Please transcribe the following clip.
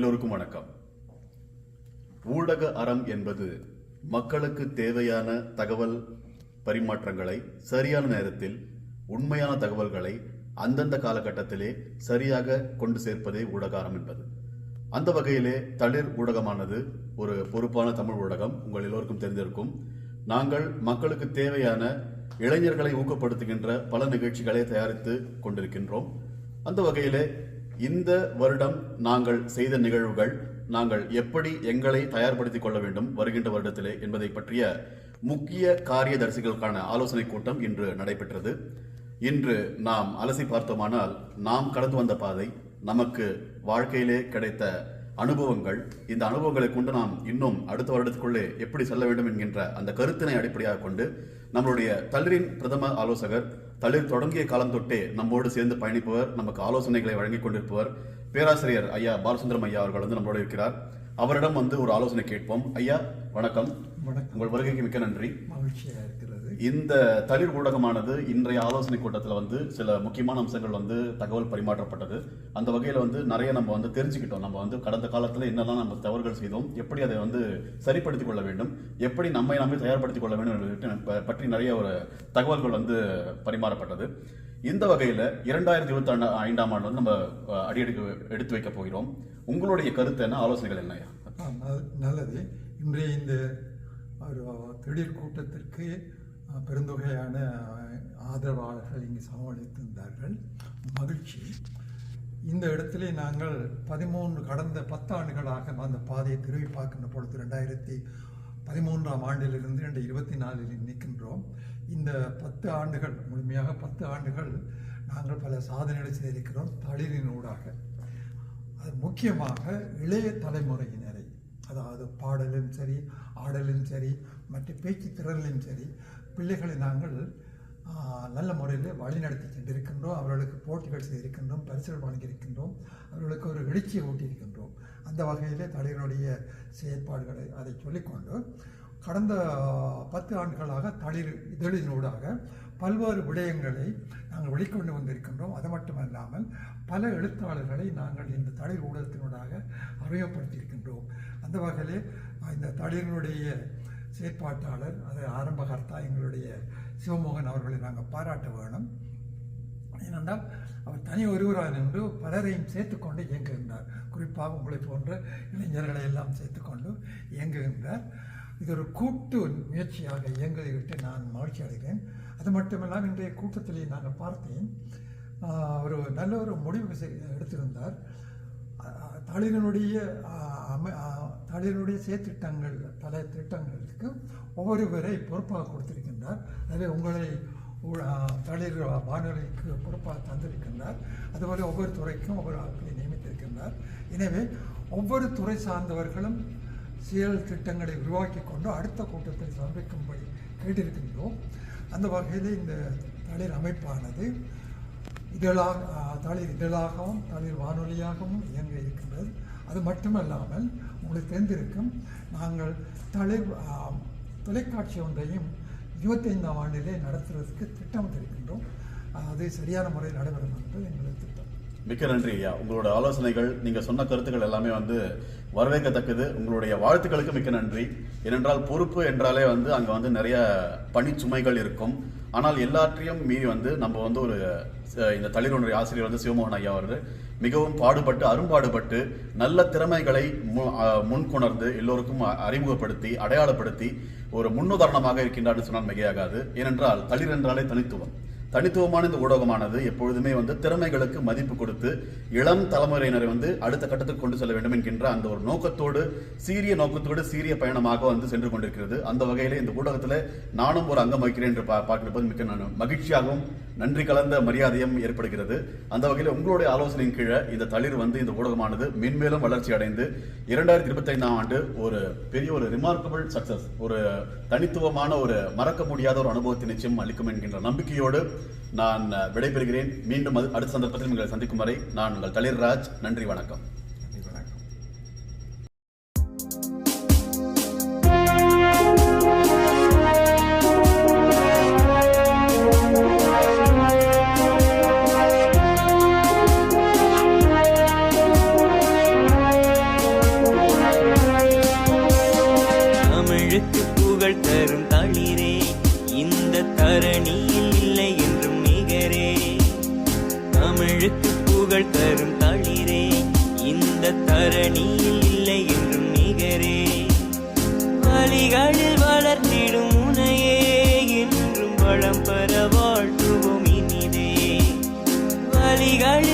எல்லோருக்கும் வணக்கம். ஊடக அறம் என்பது மக்களுக்கு தேவையான தகவல் பரிமாற்றங்களை சரியான நேரத்தில் உண்மையான தகவல்களை அந்தந்த காலகட்டத்திலே சரியாக கொண்டு சேர்ப்பதே ஊடக அறம் என்பது. அந்த வகையிலே தளிர் ஊடகமானது ஒரு பொறுப்பான தமிழ் ஊடகம் உங்கள் எல்லோருக்கும் தெரிந்திருக்கும். நாங்கள் மக்களுக்கு தேவையான இளைஞர்களை ஊக்கப்படுத்துகின்ற பல நிகழ்ச்சிகளை தயாரித்து கொண்டிருக்கின்றோம். அந்த வகையிலே இந்த வருடம் நாங்கள் செய்த நிகழ்வுகள் நாங்கள் எப்படி எங்களை தயார்படுத்திக் கொள்ள வேண்டும் வருகின்ற வருடத்திலே என்பதை பற்றிய முக்கிய காரியதரிசிகளுக்கான ஆலோசனை கூட்டம் இன்று நடைபெற்றது. இன்று நாம் அலசி பார்த்தோமானால் நாம் கடந்து வந்த பாதை நமக்கு வாழ்க்கையிலே கிடைத்த அனுபவங்கள் இந்த அனுபவங்களை கொண்டு நாம் இன்னும் அடுத்த வருடத்துக்குள்ளே எப்படி செல்ல வேண்டும் என்கின்ற அந்த கருத்தினை அடிப்படையாக கொண்டு நம்மளுடைய தளிரின் பிரதம ஆலோசகர் தளிர் தொடங்கிய காலம் தொட்டே நம்மோடு சேர்ந்து பயணிப்பவர் நமக்கு ஆலோசனைகளை வழங்கிக் கொண்டிருப்பவர் பேராசிரியர் ஐயா பாலசுந்தரம் ஐயா அவர்கள் வந்து நம்மளோடு இருக்கிறார். அவரிடம் வந்து ஒரு ஆலோசனை கேட்போம். ஐயா வணக்கம். வணக்கம். உங்கள் வருகைக்கு மிக்க நன்றி. மகிழ்ச்சியாக இருக்கிறது. இந்த தளிர் ஊடகமானது இன்றைய ஆலோசனை கூட்டத்தில் வந்து சில முக்கியமான அம்சங்கள் வந்து தகவல் பரிமாற்றப்பட்டது. அந்த வகையில் வந்து நிறைய நம்ம வந்து தெரிஞ்சுக்கிட்டோம். நம்ம வந்து கடந்த காலத்தில் என்னெல்லாம் நம்ம தவறுகள் செய்தோம் எப்படி அதை வந்து சரிப்படுத்திக் கொள்ள வேண்டும் எப்படி நம்மை நாமே தயார்படுத்திக் கொள்ள வேண்டும் பற்றி நிறைய ஒரு தகவல்கள் வந்து பரிமாறப்பட்டது. இந்த வகையில் இரண்டாயிரத்தி இருபத்தி ஐந்தாம் ஆண்டு வந்து நம்ம அடியெடுக்க எடுத்து வைக்க போகிறோம். உங்களுடைய கருத்து என்ன? ஆலோசனைகள் என்னையா நல்லது. இன்றைய இந்த ஒரு திடீர் கூட்டத்திற்கு பெருந்தொகையான ஆதரவாளர்கள் இங்கு சமவளித்திருந்தார்கள் மகிழ்ச்சி. இந்த இடத்திலே நாங்கள் பதிமூன்று கடந்த பத்து ஆண்டுகளாக அந்த பாதையை திரும்பி பார்க்கின்ற பொழுது ரெண்டாயிரத்தி பதிமூன்றாம் ஆண்டிலிருந்து ரெண்டு இருபத்தி நாலில் நிற்கின்றோம். இந்த பத்து ஆண்டுகள் முழுமையாக பத்து ஆண்டுகள் நாங்கள் பல சாதனைகளை செய்திருக்கிறோம் தளிரினூடாக. அது முக்கியமாக இளைய தலைமுறையினரை அதாவது பாடலும் சரி ஆடலும் சரி மற்ற பேச்சு திறனிலும் சரி பிள்ளைகளை நாங்கள் நல்ல முறையில் வழிநடத்தி சென்றிருக்கின்றோம். அவர்களுக்கு போட்டிகள் செய்திருக்கின்றோம் பரிசுகள் வழங்கியிருக்கின்றோம் அவர்களுக்கு ஒரு எழுச்சியை ஊட்டியிருக்கின்றோம். அந்த வகையிலே தளிரினுடைய செயற்பாடுகளை அதை சொல்லிக்கொண்டு கடந்த பத்து ஆண்டுகளாக தளிர் இதழினூடாக பல்வேறு விடயங்களை நாங்கள் வெளிக்கொண்டு வந்திருக்கின்றோம். அது மட்டுமல்லாமல் பல எழுத்தாளர்களை நாங்கள் இந்த தளிர் ஊடகத்தினூடாக அறிமுகப்படுத்தியிருக்கின்றோம். அந்த வகையிலே இந்த தளிரினுடைய செயற்பாட்டாளர் அது ஆரம்பகர்த்தா எங்களுடைய சிவமோகன் அவர்களை நாங்கள் பாராட்ட வேணும். ஏனென்றால் அவர் தனி ஒருவராக நின்று பலரையும் சேர்த்துக்கொண்டு இயங்குகின்றார். குறிப்பாக உங்களை போன்ற இளைஞர்களை எல்லாம் சேர்த்துக்கொண்டு இயங்குகின்றார். இது ஒரு கூட்டு முயற்சியாக இயங்குவதை விட்டு நான் மகிழ்ச்சி அடைகிறேன். அது மட்டுமல்லாமல் இன்றைய கூட்டத்திலே நாங்கள் பார்த்தேன் ஒரு நல்ல ஒரு முடிவு எடுத்திருந்தார். ஆஹ், அமை தளிருடைய தளிரினுடைய செயற்திட்டங்கள் பல திட்டங்களுக்கு ஒவ்வொருவரை பொறுப்பாக கொடுத்திருக்கின்றார். அதில் உங்களை ஊ- தளிர் வானொலிக்கு பொறுப்பாக தந்திருக்கின்றார். அதுபோல ஒவ்வொரு துறைக்கும் ஒவ்வொரு ஆட்களை நியமித்திருக்கின்றார். எனவே ஒவ்வொரு துறை சார்ந்தவர்களும் செயல் திட்டங்களை உருவாக்கி கொண்டு அடுத்த கூட்டத்தில் சமர்ப்பிக்கும்படி கேட்டிருக்கின்றோம். அந்த வகையில் இந்த தளிர் அமைப்பானது இதழாக தளிர் இதழாகவும் தளிர் வானொலியாகவும் இயங்க இருக்கின்றது. அது மட்டுமல்லாமல் உங்களுக்கு தெரிந்திருக்கும் நாங்கள் தலை தொலைக்காட்சி ஒன்றையும் இருபத்தைந்தாம் ஆண்டிலே நடத்துவதற்கு திட்டமிட்டிருக்கின்றோம். அது சரியான முறையில் நடைபெறும் என்று எங்களது திட்டம் மிக்க நன்றி ஐயா. உங்களோட ஆலோசனைகள் நீங்கள் சொன்ன கருத்துக்கள் எல்லாமே வந்து வரவேற்கத்தக்கது. உங்களுடைய வாழ்த்துக்களுக்கு மிக்க நன்றி. ஏனென்றால் பொறுப்பு என்றாலே வந்து அங்கே வந்து நிறைய பணிச்சுமைகள் இருக்கும். ஆனால் எல்லாற்றையும் மீறி வந்து நம்ம வந்து ஒரு இந்த தளிரொன்றை ஆசிரியர் வந்து சிவமோகன் ஐயா அவர் மிகவும் பாடுபட்டு அரும்பாடுபட்டு நல்ல திறமைகளை மு- முன்கொணர்ந்து எல்லோருக்கும் அறிமுகப்படுத்தி அடையாளப்படுத்தி ஒரு முன்னுதாரணமாக இருக்கின்றார்னு சொன்னால் மிகையாகாது. ஏனென்றால் தளிர் என்றாலே தனித்துவம். தனித்துவமான இந்த ஊடகமானது எப்பொழுதுமே வந்து திறமைகளுக்கு மதிப்பு கொடுத்து இளம் தலைமுறையினரை வந்து அடுத்த கட்டத்துக்கு கொண்டு செல்ல வேண்டும் என்கின்ற அந்த ஒரு நோக்கத்தோடு சீரிய நோக்கத்தோடு சீரிய பயணமாக வந்து சென்று கொண்டிருக்கிறது. அந்த வகையில் இந்த ஊடகத்தில் நானும் ஒரு அங்கம் வகிக்கிறேன் என்று பா- மிக்க நான் மகிழ்ச்சியாகவும் நன்றி கலந்த மரியாதையும் ஏற்படுகிறது. அந்த வகையில் உங்களுடைய ஆலோசனையின் கீழே இந்த தளிர் வந்து இந்த ஊடகமானது மென்மேலும் வளர்ச்சி அடைந்து இரண்டாயிரத்தி இருபத்தைந்தாம் ஆண்டு ஒரு பெரிய ஒரு ரிமார்க்கபிள் சக்சஸ் ஒரு தனித்துவமான ஒரு மறக்க முடியாத ஒரு அனுபவத்தை நிச்சயம் அளிக்கும் என்கின்ற நம்பிக்கையோடு நான் விடைபெறுகிறேன். மீண்டும் அடுத்த சந்தர்ப்பத்தில் உங்களை சந்திக்கும் வரை நான் உங்கள் ராஜ். நன்றி வணக்கம். தமிழுக்கு புகழ் தரும் தளிரே இந்த தரணி தரணியில் இல்லை என்றும் நிகரே. வழிகளில் வளர்ந்திடும் முனையே என்றும் வளம் பெற வாழ்த்துவோம் இனிதே. வழிகளில்